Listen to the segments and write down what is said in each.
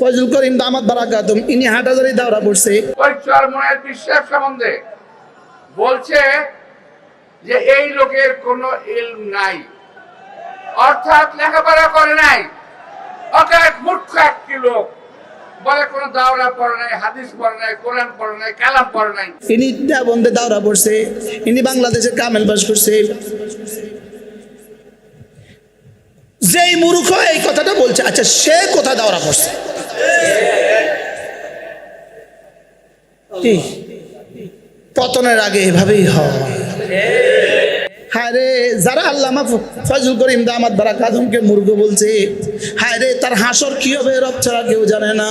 ফজল করিম দামাত বারাকাতুম ইনি হাটাজারি দাওরা পড়ছে। চরমনের বিশ্বাস সম্বন্ধে? বলছে যে এই লোকের কোনো ইলম নাই। অর্থাৎ লেখাপড়া করে নাই। অর্থাৎ মূর্খ একটি লোক। বলে কোনো দাওরা পড়ে নাই হাদিস পড়ে নাই কোরআন পড়ে নাই কালাম পড়ে নাই। ইনি দেবন্দে দাওরা পড়ছে ইনি বাংলাদেশে কামেল বাস করছে। যেই মূর্খ এই কথাটা বলছে আচ্ছা সে কোথায় দাওরা পড়ছে? পতনের আগে এভাবেই হয়। হায় রে যারা আল্লামা ফজল করিম দামাত বারা কাদমকে মূর্খ বলছে হায় রে তার হাসর কি হবে রব ছাড়া কেউ জানে না।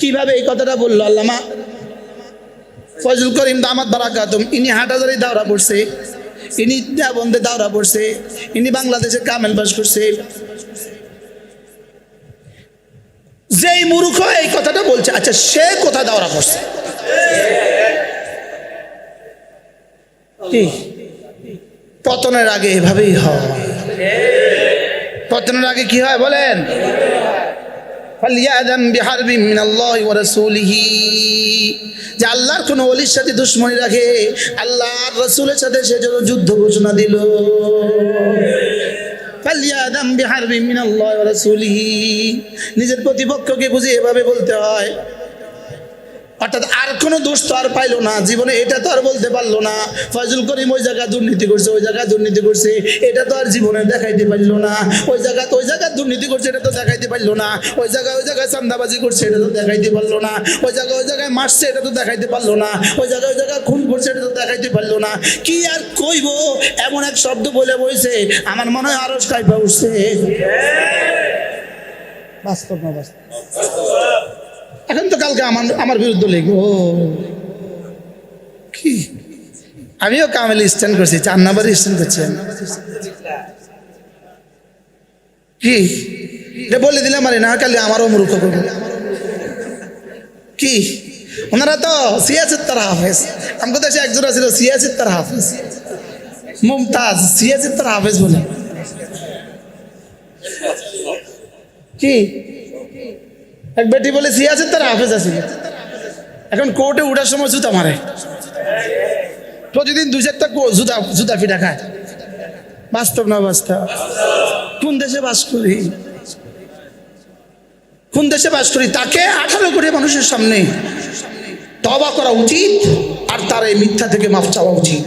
কীভাবে এই কথাটা বলল আল্লামা ফজল করিম দামাত বারাকাতুম ইনি হাটাজারি দাওরা পড়ছে, ইনি দেবন্দে দাওরা পড়ছে, ইনি বাংলাদেশে কামেল বাস করছে যেই মূর্খ এই কথাটা বলছে আচ্ছা সে কোথায় দাওরা পড়ছে কি? পতনের আগে এভাবেই হয়। পতনের আগে কি হয় বলেন? যে আল্লাহর কোন ওলির সাথে রাখে, আল্লাহর রাসূলের সাথে সে যুদ্ধ ঘোষণা দিল। নিজের প্রতিপক্ষকে বুঝে এভাবে বলতে হয়। অর্থাৎ আর কোনো দোষ তো আর পাইলো না। জীবনে এটা তো আর বলতে পারল না। ফজল করিম ওই জায়গায় দুর্নীতি করছে, ওই জায়গায় দুর্নীতি করছে, এটা তো আর জীবনে দেখাইতে পারল না। ওই জায়গায় ওই জায়গায় দুর্নীতি করছে, এটা তো দেখাইতে পারল না। ওই জায়গায় ওই জায়গায় চান্দাবাজি করছে, এটা তো দেখাইতে পারল না। ওই জায়গায় ওই জায়গায় মারছে, এটা তো দেখাইতে পারল না। ওই জায়গায় ওই জায়গায় খুন করছে, এটা তো দেখাইতে পারল না। কি আর কইব? এমন এক শব্দ বলে বইছে, আমার মনে হয় আরও কাইপা উঠছে। বাস্তব না বাস্তব? এখন তো কালকে আমার আমার বিরুদ্ধে লিখব। কি? আমিও কামেল স্ট্যান্ড করছি, চার নাম্বার স্ট্যান্ড করছি কি? বলে দিলে মারি না কালি আমারও মূর্খ করব। কি? ওনারা তো সিয়াসিত্তার হাফেজ। আমাকে দেশে একজন ছিল সিয়াসিত্তার হাফেজ। মুমতাজ সিয়াসিত্তার হাফেজ বলে। কি? এক বেটি বলে সি আছে তার, হাফেজ আছে। এখন কোর্টে উঠার সময় জুতা মারে। প্রতিদিন দু চারটা জুতা জুতা ফিটা খায়। বাস্তব না বাস্তব? কোন দেশে বাস করি? কোন দেশে বাস করি? তাকে আঠারো কোটি মানুষের সামনে তবা করা উচিত, আর তার এই মিথ্যা থেকে মাফ চাওয়া উচিত।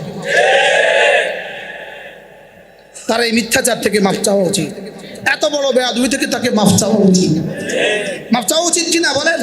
তার এই মিথ্যাচার থেকে মাফ চাওয়া উচিত। বড় বেয়াদুই থেকে তাকে মাফ চাওয়া উচিত। মাফ চাওয়া উচিত কিনা বলেন?